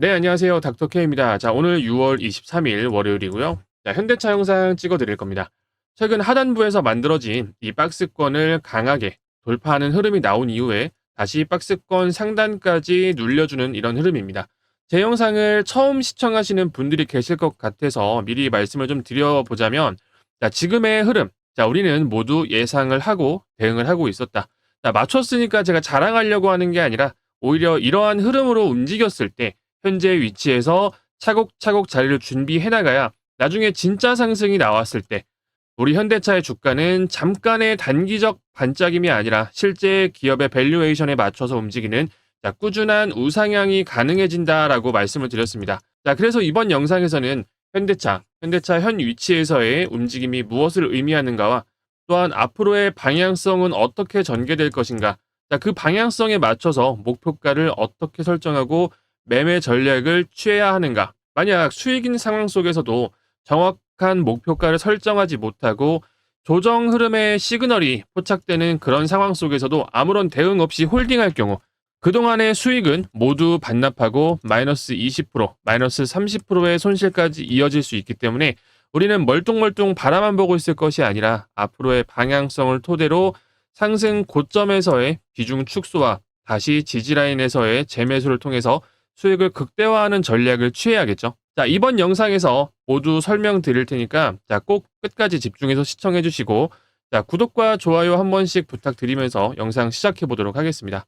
네, 안녕하세요. 닥터케입니다. 자, 오늘 6월 23일 월요일이고요. 자, 현대차 영상 찍어 드릴 겁니다. 최근 하단부에서 만들어진 이 박스권을 강하게 돌파하는 흐름이 나온 이후에 다시 박스권 상단까지 눌려주는 이런 흐름입니다. 제 영상을 처음 시청하시는 분들이 계실 것 같아서 미리 말씀을 좀 드려보자면, 자, 지금의 흐름. 자, 우리는 모두 예상을 하고 대응을 하고 있었다. 자, 맞췄으니까 제가 자랑하려고 하는 게 아니라 오히려 이러한 흐름으로 움직였을 때 현재 위치에서 차곡차곡 자리를 준비해 나가야 나중에 진짜 상승이 나왔을 때 우리 현대차의 주가는 잠깐의 단기적 반짝임이 아니라 실제 기업의 밸류에이션에 맞춰서 움직이는 자, 꾸준한 우상향이 가능해진다라고 말씀을 드렸습니다. 자, 그래서 이번 영상에서는 현대차, 현대차 현 위치에서의 움직임이 무엇을 의미하는가와 또한 앞으로의 방향성은 어떻게 전개될 것인가, 자, 그 방향성에 맞춰서 목표가를 어떻게 설정하고 매매 전략을 취해야 하는가? 만약 수익인 상황 속에서도 정확한 목표가를 설정하지 못하고 조정 흐름의 시그널이 포착되는 그런 상황 속에서도 아무런 대응 없이 홀딩할 경우 그동안의 수익은 모두 반납하고 마이너스 20%, 마이너스 30%의 손실까지 이어질 수 있기 때문에 우리는 멀뚱멀뚱 바라만 보고 있을 것이 아니라 앞으로의 방향성을 토대로 상승 고점에서의 비중 축소와 다시 지지라인에서의 재매수를 통해서 수익을 극대화하는 전략을 취해야겠죠. 자, 이번 영상에서 모두 설명드릴 테니까 자, 꼭 끝까지 집중해서 시청해 주시고 자, 구독과 좋아요 한 번씩 부탁드리면서 영상 시작해 보도록 하겠습니다.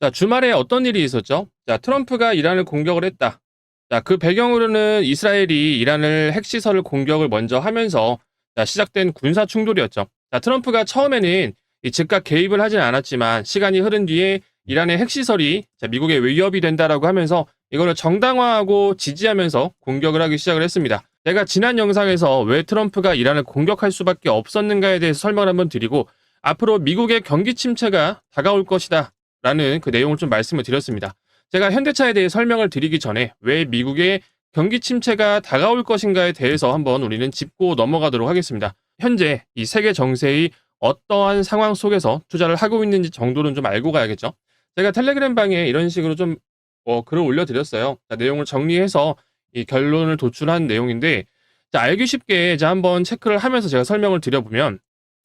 자, 주말에 어떤 일이 있었죠? 자, 트럼프가 이란을 공격을 했다. 자, 그 배경으로는 이스라엘이 이란을 핵시설을 공격을 먼저 하면서 자, 시작된 군사 충돌이었죠. 자, 트럼프가 처음에는 이 즉각 개입을 하진 않았지만 시간이 흐른 뒤에 이란의 핵시설이 자, 미국의 위협이 된다라고 하면서 이거를 정당화하고 지지하면서 공격을 하기 시작을 했습니다. 제가 지난 영상에서 왜 트럼프가 이란을 공격할 수밖에 없었는가에 대해서 설명을 한번 드리고 앞으로 미국의 경기 침체가 다가올 것이다 라는 그 내용을 좀 말씀을 드렸습니다. 제가 현대차에 대해 설명을 드리기 전에 왜 미국의 경기 침체가 다가올 것인가에 대해서 한번 우리는 짚고 넘어가도록 하겠습니다. 현재 이 세계 정세의 어떠한 상황 속에서 투자를 하고 있는지 정도는 좀 알고 가야겠죠. 제가 텔레그램 방에 이런 식으로 좀 어, 글을 올려드렸어요. 자, 내용을 정리해서 이 결론을 도출한 내용인데 자, 알기 쉽게 이제 한번 체크를 하면서 제가 설명을 드려보면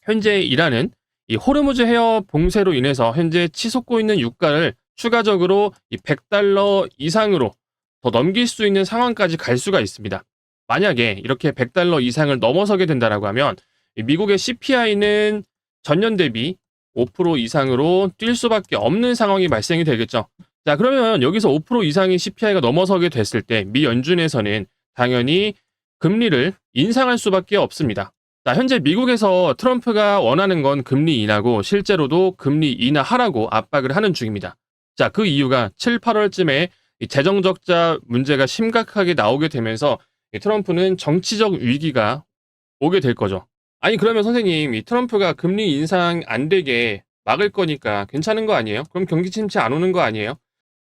현재 이란은 이 호르무즈 해협 봉쇄로 인해서 현재 치솟고 있는 유가를 추가적으로 이 100달러 이상으로 더 넘길 수 있는 상황까지 갈 수가 있습니다. 만약에 이렇게 100달러 이상을 넘어서게 된다라고 하면 미국의 CPI는 전년 대비 5% 이상으로 뛸 수밖에 없는 상황이 발생이 되겠죠. 자, 그러면 여기서 5% 이상의 CPI가 넘어서게 됐을 때 미 연준에서는 당연히 금리를 인상할 수밖에 없습니다. 자, 현재 미국에서 트럼프가 원하는 건 금리 인하고 실제로도 금리 인하하라고 압박을 하는 중입니다. 자, 그 이유가 7, 8월쯤에 재정 적자 문제가 심각하게 나오게 되면서 트럼프는 정치적 위기가 오게 될 거죠. 아니 그러면 선생님 이 트럼프가 금리 인상 안 되게 막을 거니까 괜찮은 거 아니에요? 그럼 경기 침체 안 오는 거 아니에요?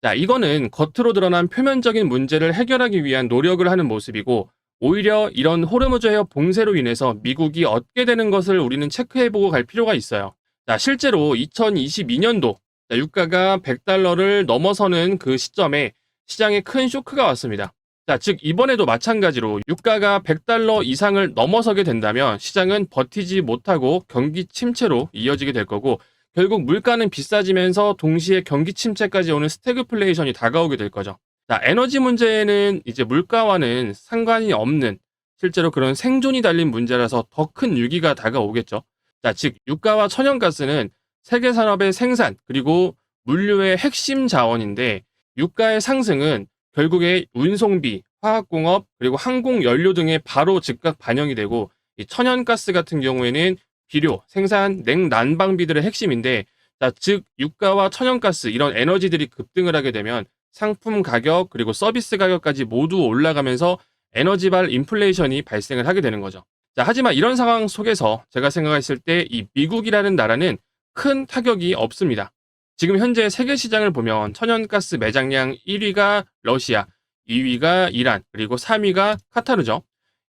자, 이거는 겉으로 드러난 표면적인 문제를 해결하기 위한 노력을 하는 모습이고 오히려 이런 호르무즈 해협 봉쇄로 인해서 미국이 얻게 되는 것을 우리는 체크해보고 갈 필요가 있어요. 자, 실제로 2022년도 유가가 100달러를 넘어서는 그 시점에 시장에 큰 쇼크가 왔습니다. 자, 즉 이번에도 마찬가지로 유가가 100달러 이상을 넘어서게 된다면 시장은 버티지 못하고 경기 침체로 이어지게 될 거고 결국 물가는 비싸지면서 동시에 경기 침체까지 오는 스태그플레이션이 다가오게 될 거죠. 자, 에너지 문제는 이제 물가와는 상관이 없는 실제로 그런 생존이 달린 문제라서 더 큰 위기가 다가오겠죠. 자, 즉 유가와 천연가스는 세계 산업의 생산 그리고 물류의 핵심 자원인데 유가의 상승은 결국에 운송비, 화학공업, 그리고 항공연료 등에 바로 즉각 반영이 되고 이 천연가스 같은 경우에는 비료, 생산, 냉난방비들의 핵심인데 자, 즉 유가와 천연가스 이런 에너지들이 급등을 하게 되면 상품 가격 그리고 서비스 가격까지 모두 올라가면서 에너지발 인플레이션이 발생을 하게 되는 거죠. 자, 하지만 이런 상황 속에서 제가 생각했을 때 이 미국이라는 나라는 큰 타격이 없습니다. 지금 현재 세계 시장을 보면 천연가스 매장량 1위가 러시아, 2위가 이란, 그리고 3위가 카타르죠.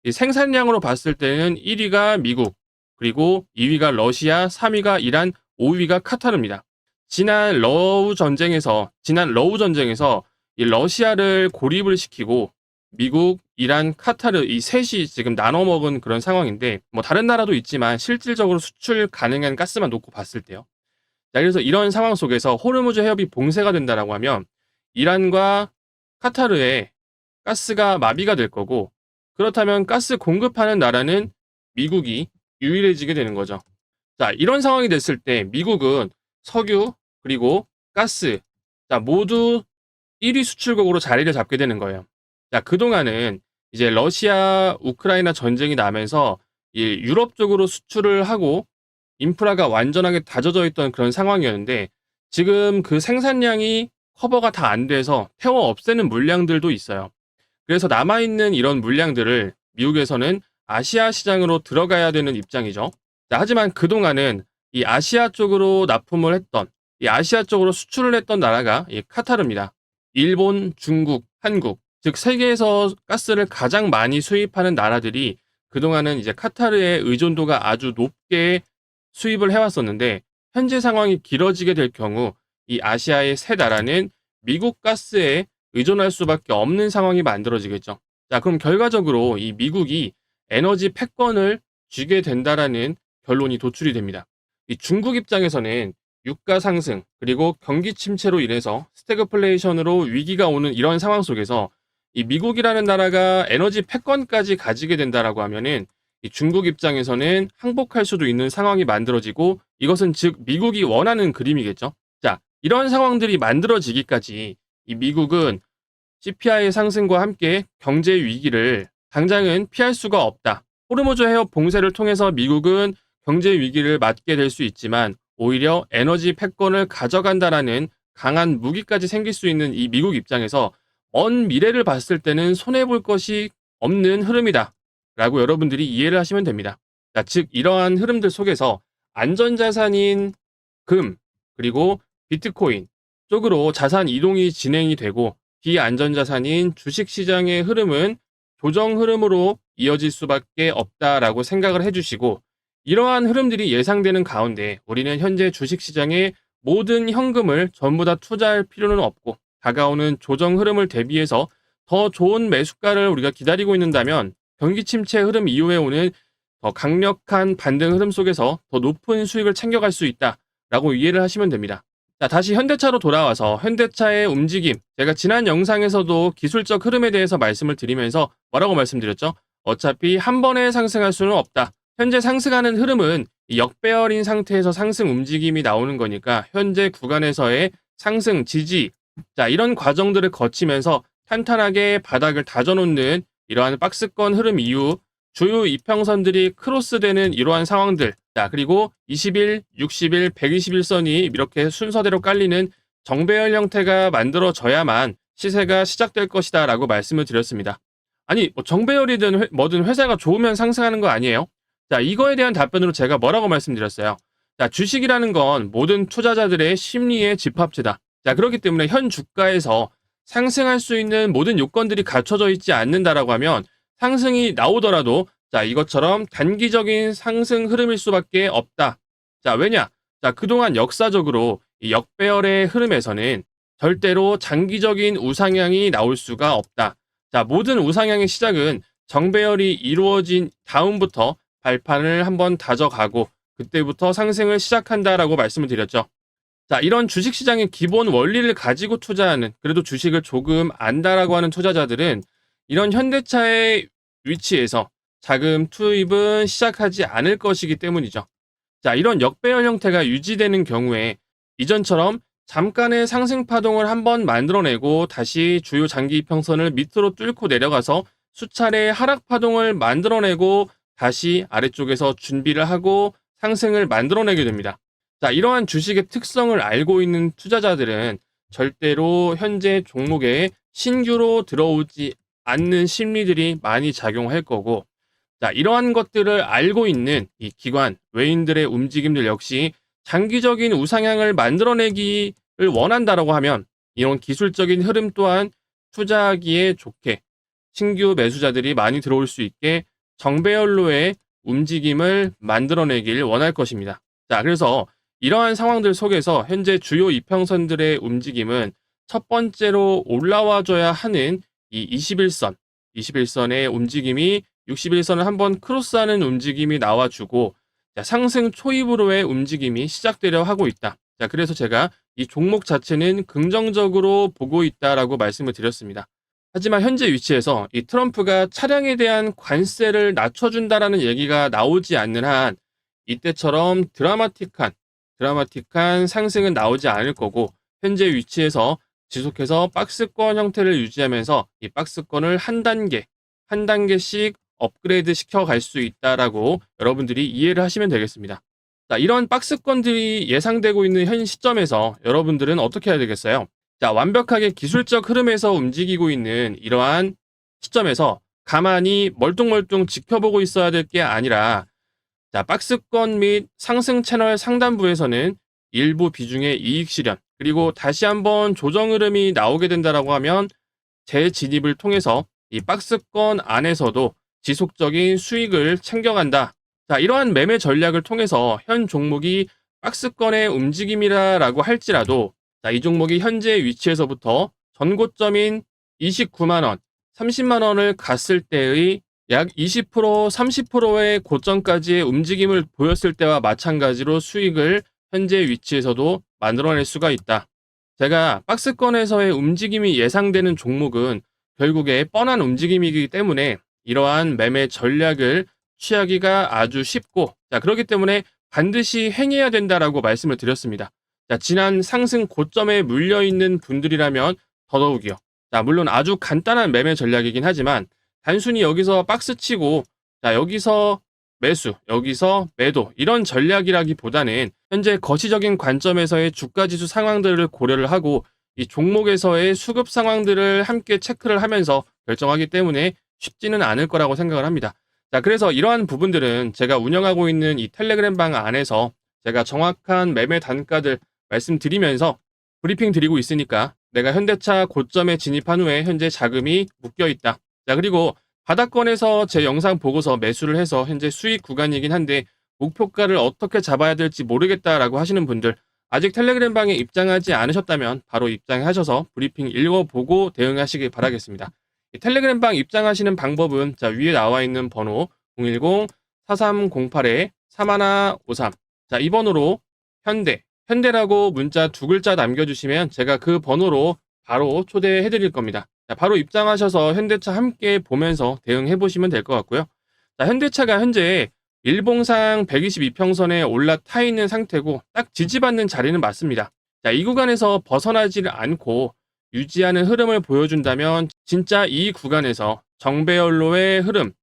이 생산량으로 봤을 때는 1위가 미국, 그리고 2위가 러시아, 3위가 이란, 5위가 카타르입니다. 지난 러우 전쟁에서 지난 러우 전쟁에서 이 러시아를 고립을 시키고 미국, 이란, 카타르 이 셋이 지금 나눠 먹은 그런 상황인데 뭐 다른 나라도 있지만 실질적으로 수출 가능한 가스만 놓고 봤을 때요. 자, 그래서 이런 상황 속에서 호르무즈 해협이 봉쇄가 된다라고 하면 이란과 카타르에 가스가 마비가 될 거고 그렇다면 가스 공급하는 나라는 미국이 유일해지게 되는 거죠. 자, 이런 상황이 됐을 때 미국은 석유 그리고 가스 자, 모두 1위 수출국으로 자리를 잡게 되는 거예요. 자, 그동안은 이제 러시아 우크라이나 전쟁이 나면서 이 유럽 쪽으로 수출을 하고 인프라가 완전하게 다져져 있던 그런 상황이었는데 지금 그 생산량이 커버가 다 안 돼서 태워 없애는 물량들도 있어요. 그래서 남아있는 이런 물량들을 미국에서는 아시아 시장으로 들어가야 되는 입장이죠. 자, 하지만 그동안은 이 아시아 쪽으로 납품을 했던, 이 아시아 쪽으로 수출을 했던 나라가 이 카타르입니다. 일본, 중국, 한국, 즉 세계에서 가스를 가장 많이 수입하는 나라들이 그동안은 이제 카타르의 의존도가 아주 높게 수입을 해왔었는데 현재 상황이 길어지게 될 경우 이 아시아의 세 나라는 미국 가스에 의존할 수밖에 없는 상황이 만들어지겠죠. 자, 그럼 결과적으로 이 미국이 에너지 패권을 쥐게 된다라는 결론이 도출이 됩니다. 이 중국 입장에서는 유가 상승 그리고 경기 침체로 인해서 스태그플레이션으로 위기가 오는 이런 상황 속에서 이 미국이라는 나라가 에너지 패권까지 가지게 된다라고 하면은 이 중국 입장에서는 항복할 수도 있는 상황이 만들어지고 이것은 즉 미국이 원하는 그림이겠죠. 자, 이런 상황들이 만들어지기까지 이 미국은 CPI의 상승과 함께 경제 위기를 당장은 피할 수가 없다. 호르무즈 해협 봉쇄를 통해서 미국은 경제 위기를 맞게 될 수 있지만 오히려 에너지 패권을 가져간다라는 강한 무기까지 생길 수 있는 이 미국 입장에서 먼 미래를 봤을 때는 손해볼 것이 없는 흐름이다. 라고 여러분들이 이해를 하시면 됩니다. 자, 즉, 이러한 흐름들 속에서 안전자산인 금, 그리고 비트코인 쪽으로 자산 이동이 진행이 되고 비안전자산인 주식시장의 흐름은 조정 흐름으로 이어질 수밖에 없다라고 생각을 해주시고 이러한 흐름들이 예상되는 가운데 우리는 현재 주식시장에 모든 현금을 전부 다 투자할 필요는 없고 다가오는 조정 흐름을 대비해서 더 좋은 매수가를 우리가 기다리고 있는다면 경기 침체 흐름 이후에 오는 더 강력한 반등 흐름 속에서 더 높은 수익을 챙겨갈 수 있다라고 이해를 하시면 됩니다. 자, 다시 현대차로 돌아와서 현대차의 움직임. 제가 지난 영상에서도 기술적 흐름에 대해서 말씀을 드리면서 뭐라고 말씀드렸죠? 어차피 한 번에 상승할 수는 없다. 현재 상승하는 흐름은 역배열인 상태에서 상승 움직임이 나오는 거니까 현재 구간에서의 상승 지지. 자, 이런 과정들을 거치면서 탄탄하게 바닥을 다져놓는 이러한 박스권 흐름 이후 주요 이평선들이 크로스되는 이러한 상황들. 자, 그리고 20일, 60일, 120일선이 이렇게 순서대로 깔리는 정배열 형태가 만들어져야만 시세가 시작될 것이다 라고 말씀을 드렸습니다. 아니, 뭐 정배열이든 회, 뭐든 회사가 좋으면 상승하는 거 아니에요? 자, 이거에 대한 답변으로 제가 뭐라고 말씀드렸어요? 자, 주식이라는 건 모든 투자자들의 심리의 집합체다. 자, 그렇기 때문에 현 주가에서 상승할 수 있는 모든 요건들이 갖춰져 있지 않는다라고 하면 상승이 나오더라도 자, 이것처럼 단기적인 상승 흐름일 수밖에 없다. 자, 왜냐? 자, 그동안 역사적으로 이 역배열의 흐름에서는 절대로 장기적인 우상향이 나올 수가 없다. 자, 모든 우상향의 시작은 정배열이 이루어진 다음부터 발판을 한번 다져가고 그때부터 상승을 시작한다라고 말씀을 드렸죠. 자, 이런 주식시장의 기본 원리를 가지고 투자하는, 그래도 주식을 조금 안다라고 하는 투자자들은 이런 현대차의 위치에서 자금 투입은 시작하지 않을 것이기 때문이죠. 자, 이런 역배열 형태가 유지되는 경우에 이전처럼 잠깐의 상승 파동을 한번 만들어내고 다시 주요 장기 이평선을 밑으로 뚫고 내려가서 수차례 하락 파동을 만들어내고 다시 아래쪽에서 준비를 하고 상승을 만들어내게 됩니다. 자, 이러한 주식의 특성을 알고 있는 투자자들은 절대로 현재 종목에 신규로 들어오지 않는 심리들이 많이 작용할 거고, 자, 이러한 것들을 알고 있는 이 기관, 외인들의 움직임들 역시 장기적인 우상향을 만들어내기를 원한다라고 하면 이런 기술적인 흐름 또한 투자하기에 좋게 신규 매수자들이 많이 들어올 수 있게 정배열로의 움직임을 만들어내길 원할 것입니다. 자, 그래서 이러한 상황들 속에서 현재 주요 이평선들의 움직임은 첫 번째로 올라와줘야 하는 이 21선, 21선의 움직임이 61선을 한번 크로스하는 움직임이 나와주고 자, 상승 초입으로의 움직임이 시작되려 하고 있다. 자, 그래서 제가 이 종목 자체는 긍정적으로 보고 있다라고 말씀을 드렸습니다. 하지만 현재 위치에서 이 트럼프가 차량에 대한 관세를 낮춰준다라는 얘기가 나오지 않는 한 이때처럼 드라마틱한 드라마틱한 상승은 나오지 않을 거고 현재 위치에서 지속해서 박스권 형태를 유지하면서 이 박스권을 한 단계 한 단계씩 업그레이드 시켜 갈 수 있다라고 여러분들이 이해를 하시면 되겠습니다. 자, 이런 박스권들이 예상되고 있는 현 시점에서 여러분들은 어떻게 해야 되겠어요? 자, 완벽하게 기술적 흐름에서 움직이고 있는 이러한 시점에서 가만히 멀뚱멀뚱 지켜보고 있어야 될 게 아니라 자, 박스권 및 상승 채널 상단부에서는 일부 비중의 이익 실현 그리고 다시 한번 조정 흐름이 나오게 된다라고 하면 재진입을 통해서 이 박스권 안에서도 지속적인 수익을 챙겨간다. 자, 이러한 매매 전략을 통해서 현 종목이 박스권의 움직임이라고 할지라도 자, 이 종목이 현재 위치에서부터 전고점인 29만원, 30만원을 갔을 때의 약 20%, 30%의 고점까지의 움직임을 보였을 때와 마찬가지로 수익을 현재 위치에서도 만들어낼 수가 있다. 제가 박스권에서의 움직임이 예상되는 종목은 결국에 뻔한 움직임이기 때문에 이러한 매매 전략을 취하기가 아주 쉽고 자 그렇기 때문에 반드시 행해야 된다라고 말씀을 드렸습니다. 자 지난 상승 고점에 물려 있는 분들이라면 더더욱이요. 자 물론 아주 간단한 매매 전략이긴 하지만 단순히 여기서 박스 치고 자 여기서 매수, 여기서 매도 이런 전략이라기보다는 현재 거시적인 관점에서의 주가 지수 상황들을 고려를 하고 이 종목에서의 수급 상황들을 함께 체크를 하면서 결정하기 때문에 쉽지는 않을 거라고 생각을 합니다. 자, 그래서 이러한 부분들은 제가 운영하고 있는 이 텔레그램 방 안에서 제가 정확한 매매 단가들 말씀드리면서 브리핑 드리고 있으니까 내가 현대차 고점에 진입한 후에 현재 자금이 묶여 있다. 자, 그리고 바닥권에서 제 영상 보고서 매수를 해서 현재 수익 구간이긴 한데 목표가를 어떻게 잡아야 될지 모르겠다라고 하시는 분들 아직 텔레그램 방에 입장하지 않으셨다면 바로 입장하셔서 브리핑 읽어보고 대응하시길 바라겠습니다. 텔레그램 방 입장하시는 방법은 자 위에 나와 있는 번호 010-4308-3153 자, 이 번호로 현대, 현대라고 문자 두 글자 남겨주시면 제가 그 번호로 바로 초대해 드릴 겁니다. 자, 바로 입장하셔서 현대차 함께 보면서 대응해 보시면 될 것 같고요. 자, 현대차가 현재 일봉상 122평선에 올라타 있는 상태고 딱 지지받는 자리는 맞습니다. 자, 이 구간에서 벗어나지를 않고 유지하는 흐름을 보여준다면 진짜 이 구간에서 정배열로의 흐름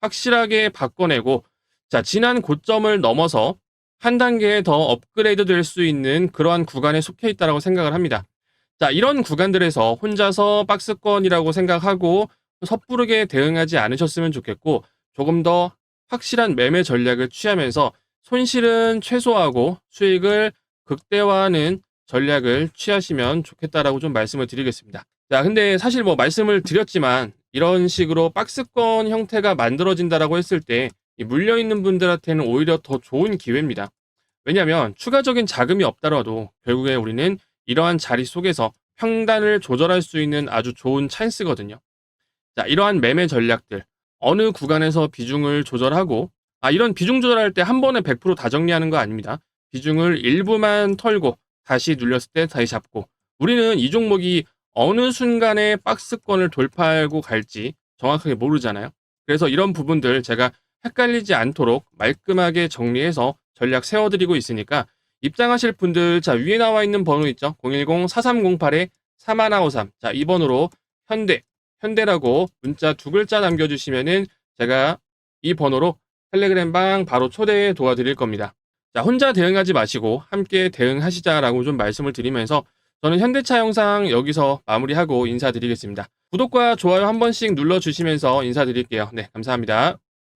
확실하게 바꿔내고 자, 지난 고점을 넘어서 한 단계 더 업그레이드 될 수 있는 그러한 구간에 속해 있다고 생각을 합니다. 자, 이런 구간들에서 혼자서 박스권이라고 생각하고 섣부르게 대응하지 않으셨으면 좋겠고 조금 더 확실한 매매 전략을 취하면서 손실은 최소화하고 수익을 극대화하는 전략을 취하시면 좋겠다라고 좀 말씀을 드리겠습니다. 자, 근데 사실 뭐 말씀을 드렸지만 이런 식으로 박스권 형태가 만들어진다라고 했을 때 물려 있는 분들한테는 오히려 더 좋은 기회입니다. 왜냐하면 추가적인 자금이 없더라도 결국에 우리는 이러한 자리 속에서 평단을 조절할 수 있는 아주 좋은 찬스거든요. 자, 이러한 매매 전략들 어느 구간에서 비중을 조절하고 아 이런 비중 조절할 때 한 번에 100%다 정리하는 거 아닙니다. 비중을 일부만 털고 다시 눌렸을 때 다시 잡고 우리는 이 종목이 어느 순간에 박스권을 돌파하고 갈지 정확하게 모르잖아요. 그래서 이런 부분들 제가 헷갈리지 않도록 말끔하게 정리해서 전략 세워드리고 있으니까 입장하실 분들 자 위에 나와 있는 번호 있죠 010-4308-3153자이 번호로 현대 현대라고 문자 두 글자 남겨주시면은 제가 이 번호로 텔레그램 방 바로 초대해 도와드릴 겁니다. 자 혼자 대응하지 마시고 함께 대응하시자라고 좀 말씀을 드리면서 저는 현대차 영상 여기서 마무리하고 인사드리겠습니다. 구독과 좋아요 한 번씩 눌러주시면서 인사드릴게요. 네 감사합니다.